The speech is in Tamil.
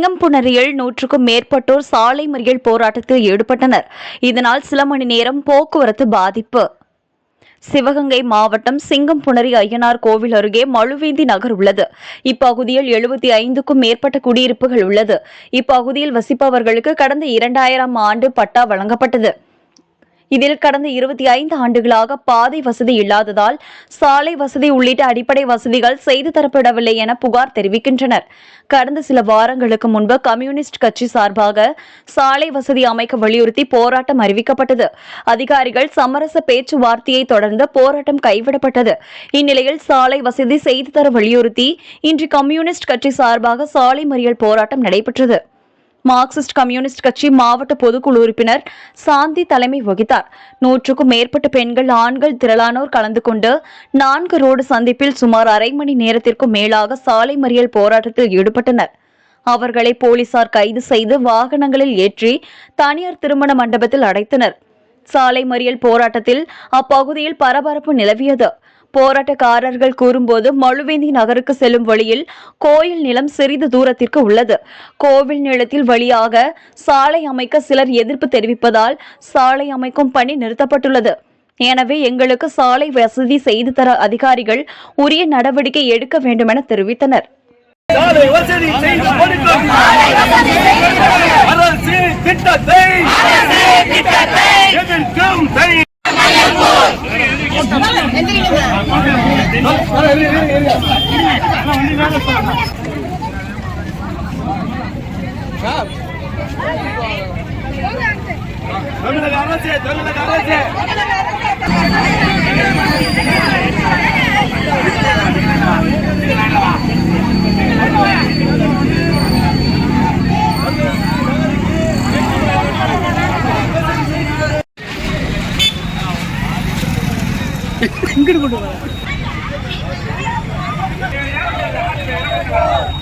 சிங்கம்புணரியில் நூற்றுக்கும் மேற்பட்டோர் சாலை மறியல் போராட்டத்தில் ஈடுபட்டனர். இதனால் சில மணி நேரம் போக்குவரத்து பாதிப்பு. சிவகங்கை மாவட்டம் சிங்கம்புணரி ஐயனார் கோவில் அருகே மழுவேந்தி நகர் உள்ளது. இப்பகுதியில் எழுபத்தி ஐந்துக்கும் மேற்பட்ட குடியிருப்புகள் உள்ளது. இப்பகுதியில் வசிப்பவர்களுக்கு கடந்த இரண்டாயிரம் ஆண்டு பட்டா வழங்கப்பட்டது. இதில் கடந்த இருபத்தி ஐந்து ஆண்டுகளாக பாதை வசதி இல்லாததால் சாலை வசதி உள்ளிட்ட அடிப்படை வசதிகள் செய்து தரப்படவில்லை என புகார் தெரிவிக்கின்றனர். கடந்த சில வாரங்களுக்கு முன்பு கம்யூனிஸ்ட் கட்சி சார்பாக சாலை வசதி அமைக்க வலியுறுத்தி போராட்டம் அறிவிக்கப்பட்டது. அதிகாரிகள் சமரச பேச்சுவார்த்தையை தொடர்ந்து போராட்டம் கைவிடப்பட்டது. இந்நிலையில் சாலை வசதி செய்து தர வலியுறுத்தி இன்று கம்யூனிஸ்ட் கட்சி சார்பாக சாலை மறியல் போராட்டம் நடைபெற்றது. மார்க்சிஸ்ட் கம்யூனிஸ்ட் கட்சி மாவட்ட பொதுக்குழு உறுப்பினர் சாந்தி தலைமை வகித்தார். நூற்றுக்கும் மேற்பட்ட பெண்கள் ஆண்கள் திரளானோர் கலந்து கொண்டு நான்கு ரோடு சந்திப்பில் சுமார் அரை மணி நேரத்திற்கும் மேலாக சாலை மறியல் போராட்டத்தில் ஈடுபட்டனர். அவர்களை போலீசார் கைது செய்து வாகனங்களில் ஏற்றி தனியார் திருமண மண்டபத்தில் அடைத்தனர். சாலை மறியல் போராட்டத்தில் அப்பகுதியில் பரபரப்பு நிலவியது. போராட்டக்காரர்கள் கூறும்போது மழுவேந்தி நகருக்கு செல்லும் வழியில் கோயில் நிலம் சிறிது தூரத்திற்கு உள்ளது. கோவில் நிலத்தில் வழியாக சாலை அமைக்க சிலர் எதிர்ப்பு தெரிவிப்பதால் சாலை அமைக்கும் பணி நிறுத்தப்பட்டுள்ளது. எனவே எங்களுக்கு சாலை வசதி செய்து தர அதிகாரிகள் உரிய நடவடிக்கை எடுக்க வேண்டுமென தெரிவித்தனர். சாலை வசதி செய்து கொடுக்கும். அரசு திட்டத்தை இங்கிட்டு கொண்டு வர Thank you.